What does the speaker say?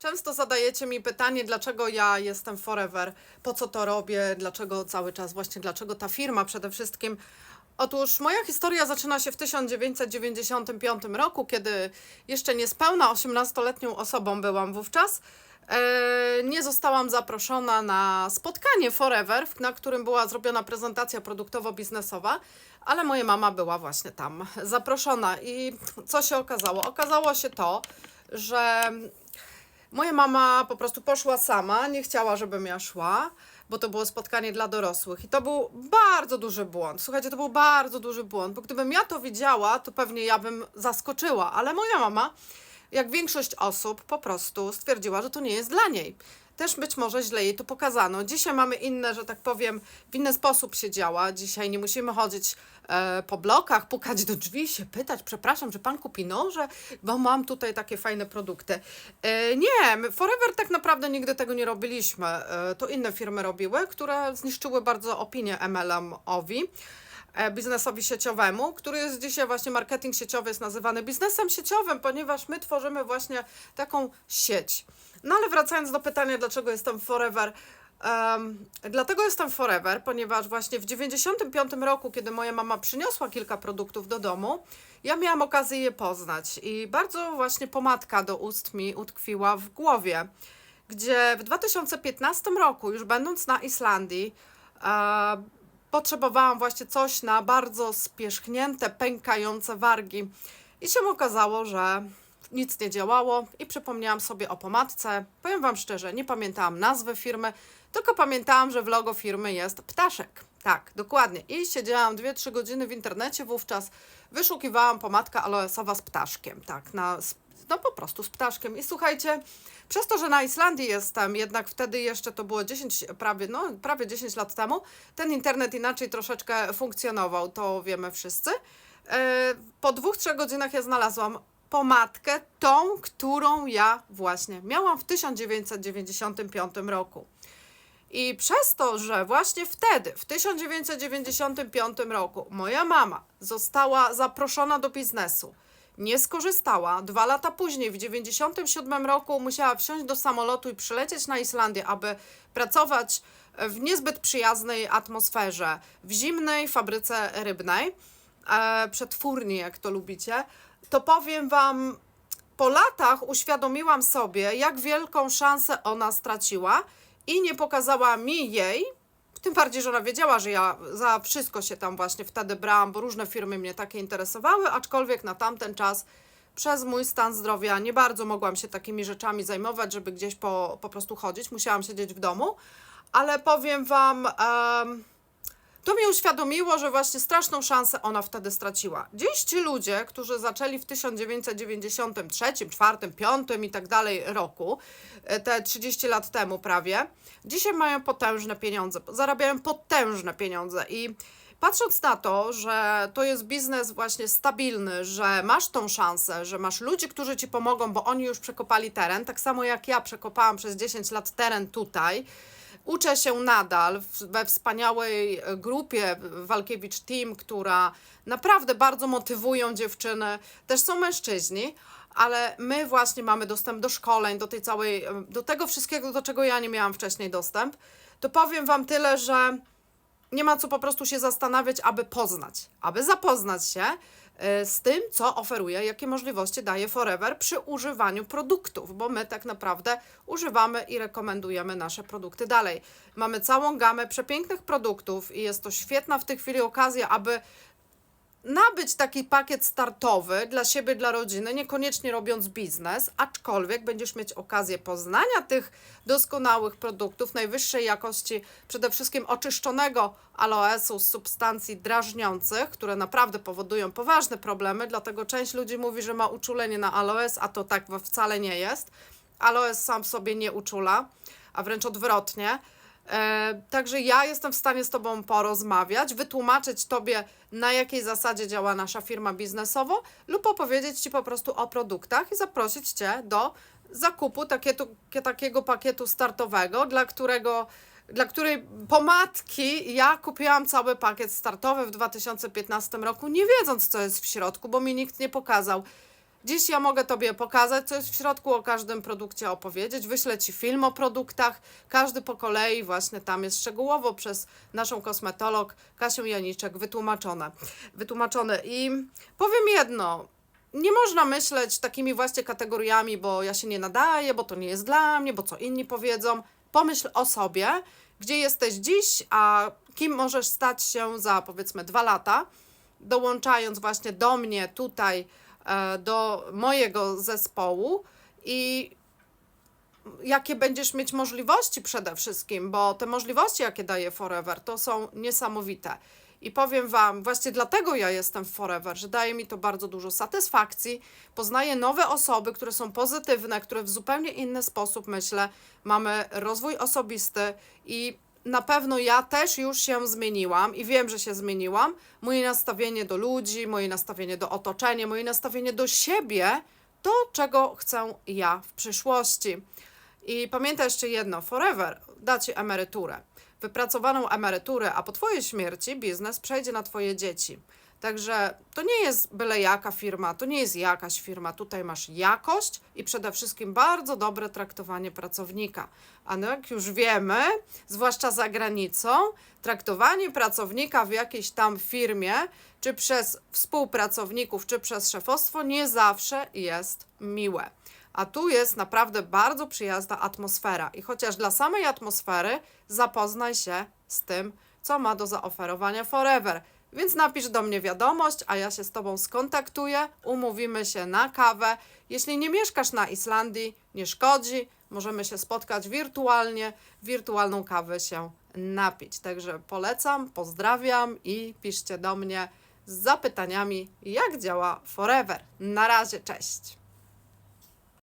Często zadajecie mi pytanie, dlaczego ja jestem forever, po co to robię, dlaczego cały czas, właśnie dlaczego ta firma przede wszystkim. Otóż moja historia zaczyna się w 1995 roku, kiedy jeszcze niespełna 18-letnią osobą byłam wówczas. E, Nie zostałam zaproszona na spotkanie Forever, na którym była zrobiona prezentacja produktowo-biznesowa, ale moja mama była właśnie tam zaproszona. I co się okazało? Okazało się to, że Moja mama po prostu poszła sama, nie chciała, żebym ja szła, bo to było spotkanie dla dorosłych. I to był bardzo duży błąd. Słuchajcie, to był bardzo duży błąd, bo gdybym ja to widziała, to pewnie ja bym zaskoczyła, ale moja mama, jak większość osób, po prostu stwierdziła, że to nie jest dla niej. Też być może źle jej to pokazano. Dzisiaj mamy inne, że tak powiem, w inny sposób się działa. Dzisiaj nie musimy chodzić e, po blokach, pukać do drzwi, się pytać, przepraszam, czy pan kupi noże, bo mam tutaj takie fajne produkty. E, nie, Forever tak naprawdę nigdy tego nie robiliśmy. E, to inne firmy robiły, które zniszczyły bardzo opinię MLM-owi e, biznesowi sieciowemu, który jest dzisiaj właśnie marketing sieciowy jest nazywany biznesem sieciowym, ponieważ my tworzymy właśnie taką sieć. No ale wracając do pytania, dlaczego jestem forever. em, dlatego jestem forever, ponieważ właśnie w 95 roku, kiedy moja mama przyniosła kilka produktów do domu, ja miałam okazję je poznać i bardzo właśnie pomadka do ust mi utkwiła w głowie, gdzie w 2015 roku, już będąc na Islandii, potrzebowałam właśnie coś na bardzo spierzchnięte, pękające wargi. I się okazało, że nic nie działało i przypomniałam sobie o pomadce. Powiem Wam szczerze, nie pamiętałam nazwy firmy, tylko pamiętałam, że w logo firmy jest ptaszek. Tak, dokładnie. I siedziałam 2-3 godziny w internecie wówczas, wyszukiwałam pomadka aloesowa z ptaszkiem. Tak, na, no po prostu z ptaszkiem. I słuchajcie, przez to, że na Islandii jestem, jednak wtedy jeszcze to było 10, prawie, no, prawie 10 lat temu, ten internet inaczej troszeczkę funkcjonował, to wiemy wszyscy. E, Po dwóch, trzech godzinach ja znalazłam pomadkę, tą, którą ja właśnie miałam w 1995 roku. I przez to, że właśnie wtedy, w 1995 roku, moja mama została zaproszona do biznesu, nie skorzystała. Dwa lata później, w 1997 roku, musiała wsiąść do samolotu i przylecieć na Islandię, aby pracować w niezbyt przyjaznej atmosferze, w zimnej fabryce rybnej, e, przetwórni, jak to lubicie. To powiem Wam, po latach uświadomiłam sobie, jak wielką szansę ona straciła i nie pokazała mi jej. Tym bardziej, że ona wiedziała, że ja za wszystko się tam właśnie wtedy brałam, bo różne firmy mnie takie interesowały, aczkolwiek na tamten czas przez mój stan zdrowia nie bardzo mogłam się takimi rzeczami zajmować, żeby gdzieś po, po prostu chodzić. Musiałam siedzieć w domu, ale powiem Wam. em, to mi uświadomiło, że właśnie straszną szansę ona wtedy straciła. Dziś ci ludzie, którzy zaczęli w 1993, 4, 5 i tak dalej roku, e, te 30 lat temu prawie, dzisiaj mają potężne pieniądze, zarabiają potężne pieniądze i patrząc na to, że to jest biznes właśnie stabilny, że masz tą szansę, że masz ludzi, którzy ci pomogą, bo oni już przekopali teren, tak samo jak ja przekopałam przez 10 lat teren tutaj, Uczę się nadal we wspaniałej e, grupie Walkiewicz Team, która naprawdę bardzo motywują dziewczyny. Też są mężczyźni, ale my właśnie mamy dostęp do szkoleń, do tej całej, e, do tego wszystkiego, do czego ja nie miałam wcześniej dostęp. To powiem Wam tyle, że nie ma co po prostu się zastanawiać, aby poznać, aby zapoznać się e, z tym, co oferuje, jakie możliwości daje Forever przy używaniu produktów, bo my tak naprawdę używamy i rekomendujemy nasze produkty dalej. Mamy całą gamę przepięknych produktów i jest to świetna w tej chwili okazja, aby nabyć taki pakiet startowy dla siebie, dla rodziny, niekoniecznie robiąc biznes, aczkolwiek będziesz mieć okazję poznania tych doskonałych produktów najwyższej jakości, przede wszystkim oczyszczonego aloesu z substancji drażniących, które naprawdę powodują poważne problemy, dlatego część ludzi mówi, że ma uczulenie na aloes, a to tak wcale nie jest. Aloes sam sobie nie uczula, a wręcz odwrotnie. E, także ja jestem w stanie z Tobą porozmawiać, wytłumaczyć Tobie, na jakiej zasadzie działa nasza firma biznesowo, lub opowiedzieć Ci po prostu o produktach i zaprosić Cię do zakupu takietu, takiego pakietu startowego, dla którego dla której pomadki ja kupiłam cały pakiet startowy w 2015 roku, nie wiedząc, co jest w środku, bo mi nikt nie pokazał. Dziś ja mogę Tobie pokazać, co jest w środku, o każdym produkcie opowiedzieć. Wyślę Ci film o produktach, każdy po kolei, właśnie tam jest szczegółowo przez naszą kosmetolog Kasię Janiczek wytłumaczone. wytłumaczone. I powiem jedno, nie można myśleć takimi właśnie kategoriami, bo ja się nie nadaję, bo to nie jest dla mnie, bo co inni powiedzą. Pomyśl o sobie, gdzie jesteś dziś, a kim możesz stać się za powiedzmy dwa lata, dołączając właśnie do mnie tutaj, do mojego zespołu i jakie będziesz mieć możliwości przede wszystkim, bo te możliwości, jakie daje Forever, to są niesamowite. I powiem Wam, właśnie dlatego ja jestem w Forever, że daje mi to bardzo dużo satysfakcji. Poznaję nowe osoby, które są pozytywne, które w zupełnie inny sposób myślę. Mamy rozwój osobisty i na pewno ja też już się zmieniłam i wiem, że się zmieniłam. Moje nastawienie do ludzi, moje nastawienie do otoczenia, moje nastawienie do siebie, to czego chcę ja w przyszłości. I pamiętaj jeszcze jedno, forever da ci emeryturę. Wypracowaną emeryturę, a po twojej śmierci biznes przejdzie na twoje dzieci. Także to nie jest byle jaka firma, to nie jest jakaś firma. Tutaj masz jakość i przede wszystkim bardzo dobre traktowanie pracownika. A no jak już wiemy, zwłaszcza za granicą, traktowanie pracownika w jakiejś tam firmie, czy przez współpracowników, czy przez szefostwo, nie zawsze jest miłe. A tu jest naprawdę bardzo przyjazna atmosfera. I chociaż dla samej atmosfery zapoznaj się z tym, co ma do zaoferowania Forever. Więc napisz do mnie wiadomość, a ja się z Tobą skontaktuję, umówimy się na kawę. Jeśli nie mieszkasz na Islandii, nie szkodzi, możemy się spotkać wirtualnie, wirtualną kawę się napić. Także polecam, pozdrawiam i piszcie do mnie z zapytaniami, jak działa Forever. Na razie, cześć!